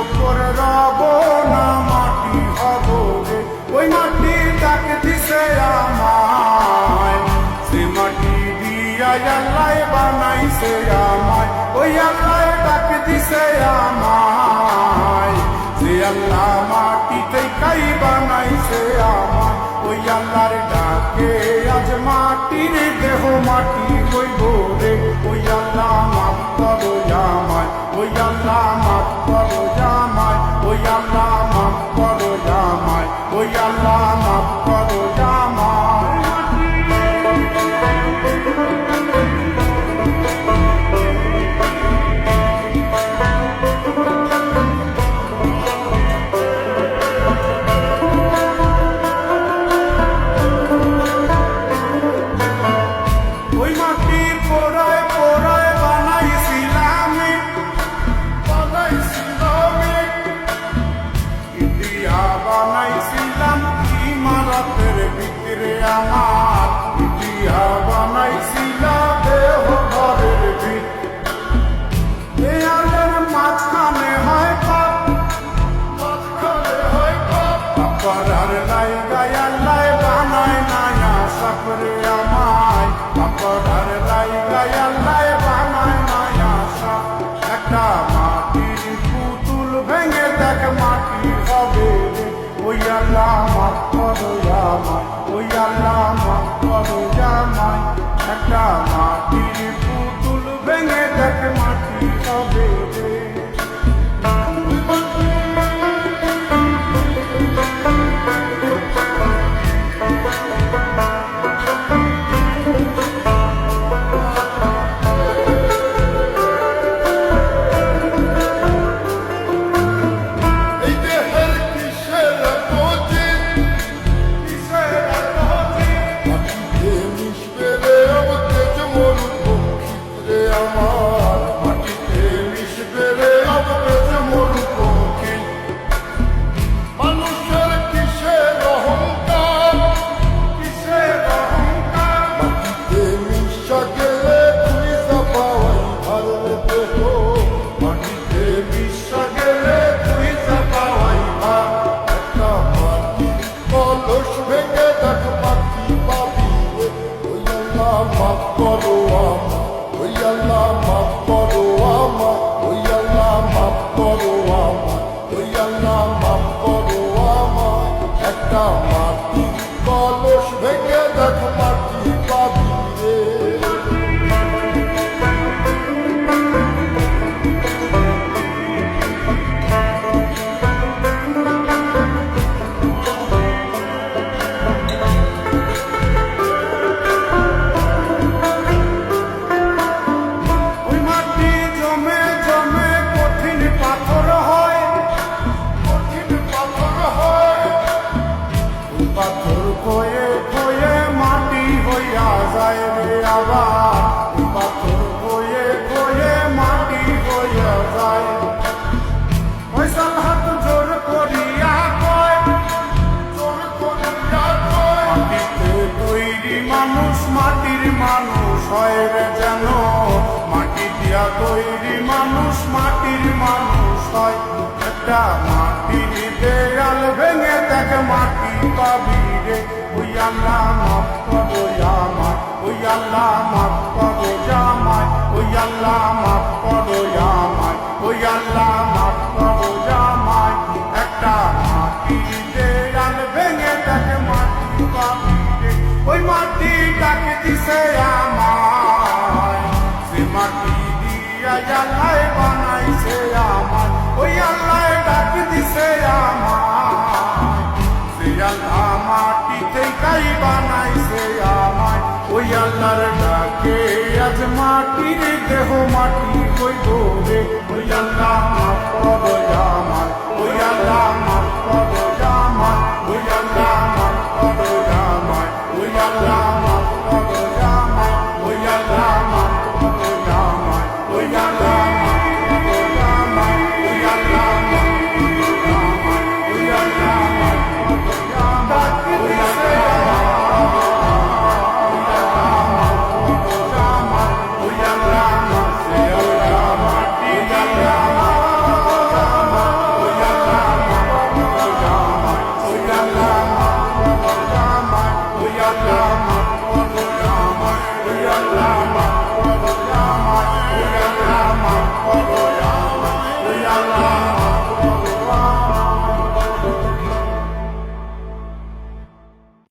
অপর রব না মাটি হব ওই মাটি তাকে দিছে আমায়। সে মাটি দিয়া আল্লাহ বানাইছে আমায়, ওই আল্লাহ তাকে দিছে আমায়। সে আল্লাহ মাটিতে কাই বানাইছে আমায়, ওই আল্লাহর ডাকে আজ মাটির দেহ মাটি কইব রে। ওই আল্লাহ ওই মাটির পোড়ায় পোড়ায় বানাইছিলাম। বানাইছিলাম। ইন্ডিয়া বানাইছিলাম ইমারতের ভিতরে আমার। Thank you. Come on. তৈরি মানুষ, মাটির মানুষ হয়। একটা মাটির দেয়াল ভেঙে তাকে মাটি পাবি রে। ওই আল্লাহ মাফ করে আমায়, ওই আল্লাহ মাফ করে জামায় ওই আল্লাহ মাফ করে আমায়, ওই আল্লাহ মাফ করে জামায় একটা মাটির মাটির দেহ মাটি কইব রে? ওই আল্লাহ মাফ করো আমার ওই আল্লাহ মাফ করো।